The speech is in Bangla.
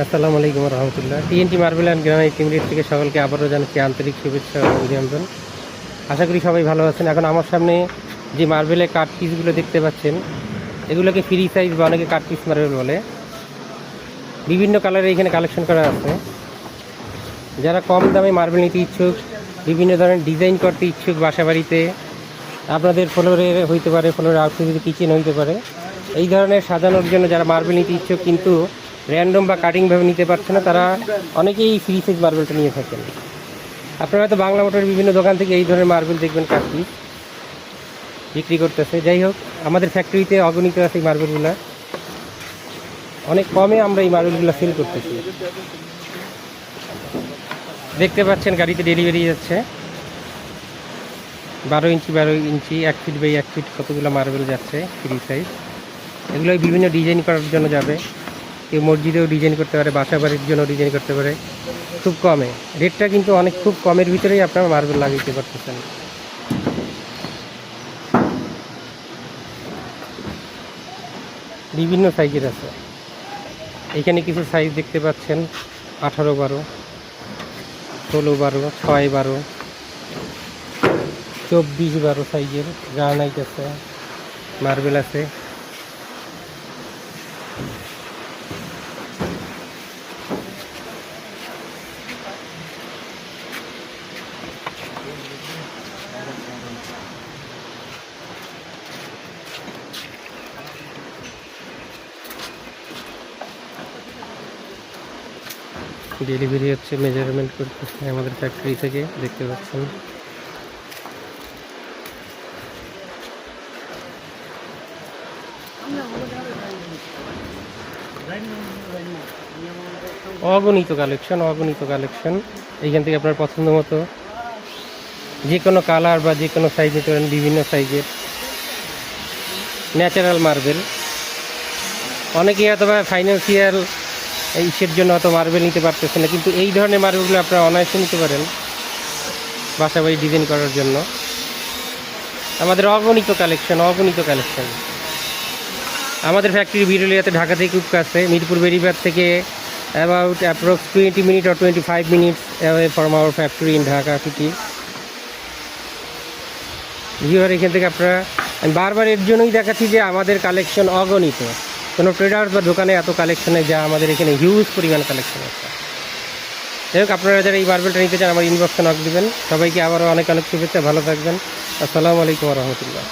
আসসালামু আলাইকুম রহমতুল্লাহ। টিএনটি মার্বেল অ্যান্ড গ্রানাইট টিমরির থেকে সকলকে আবারও জানাচ্ছি আন্তরিক শুভেচ্ছা ও অভিনন্দন। আশা করি সবাই ভালো আছেন। এখন আমার সামনে যে মার্বেলের কাঠ পিসগুলো দেখতে পাচ্ছেন, এগুলোকে ফ্রি সাইজ বা অনেকে কাঠ পিস মার্বেল বলে। বিভিন্ন কালারে এখানে কালেকশন করা আছে। যারা কম দামে মার্বেল নিতে ইচ্ছুক, বিভিন্ন ধরনের ডিজাইন করতে ইচ্ছুক বাসা বাড়িতে আপনাদের ফ্লোরে হইতে পারে ফ্লোরে আউটফিট কিচেন হইতে পারে, এই ধরনের সাজানোর জন্য যারা মার্বেল নিতে ইচ্ছুক কিন্তু র্যান্ডম বা কাটিংভাবে নিতে পারছে না, তারা অনেকেই ফ্রি সাইজ মার্বেলটা নিয়ে থাকেন। আপনারা হয়তো বাংলা মোটরের বিভিন্ন দোকান থেকে এই ধরনের মার্বেল দেখবেন কাঠি বিক্রি করতেছে। যাই হোক, আমাদের ফ্যাক্টরিতে অগণিত আছে এই মার্বেলগুলো অনেক কমে আমরা এই মার্বেলগুলো সেল করতেছি। দেখতে পাচ্ছেন গাড়িতে ডেলিভারি যাচ্ছে। বারো ইঞ্চি বারো ইঞ্চি, এক ফিট বাই এক ফিট কতগুলো মার্বেল যাচ্ছে ফ্রি সাইজ এগুলো বিভিন্ন ডিজাইন করার জন্য যাবে। কেউ মসজিদেও ডিজাইন করতে পারে বাসা বাড়ির জন্য ডিজাইন করতে পারে। খুব কমে। রেটটা কিন্তু অনেক খুব কমের ভিতরেই আপনারা মার্বেল লাগিয়ে পারতেছেন। বিভিন্ন সাইজের আছে। এখানে কিছু সাইজ দেখতে পাচ্ছেন, আঠারো বারো, ষোলো বারো, ছয় বারো, চব্বিশ বারো সাইজের গ্রানাইট আছে মার্বেল আছে। ডেলিভারি হচ্ছে মেজারমেন্ট করতেছে আমাদের ফ্যাক্টরি থেকে, দেখতে পাচ্ছেন। অগণিত কালেকশন অগণিত কালেকশন এইখান থেকে আপনার পছন্দ মতো যে কোনো কালার বা যে কোনো সাইজ নিতে পারেন বিভিন্ন সাইজের ন্যাচারাল মার্বেল অনেকেই হয়তো ফাইন্যান্সিয়াল ইসের জন্য অত মার্বেল নিতে পারতেছে না, কিন্তু এই ধরনের মার্বেলগুলো আপনারা অনায়াসে নিতে পারেন বাসা বাড়ি ডিজাইন করার জন্য। আমাদের অগণিত কালেকশন অগণিত কালেকশন আমাদের ফ্যাক্টরি বিরুলিয়াতে ঢাকা থেকে খুব কাছে, মিরপুর বেরিবার থেকে about approx twenty minute or twenty five minutes away from our factory in Dhaka city viewer এখান থেকে আপনারা বারবার এর জন্যই দেখাচ্ছি যে আমাদের কালেকশন অগণিত। কোনো ট্রেডার্স বা দোকানে এত কালেকশনে যা আমাদের এখানে হিউজ পরিমাণ কালেকশন আছে। যাই হোক, আপনারা যারা এই বারবেলটা নিতে চান আমার ইনবক্সে নক দেবেন। সবাইকে আবারও অনেক অনেক শুভেচ্ছা, ভালো থাকবেন। আসসালামু আলাইকুম রহমতুল্লাহ।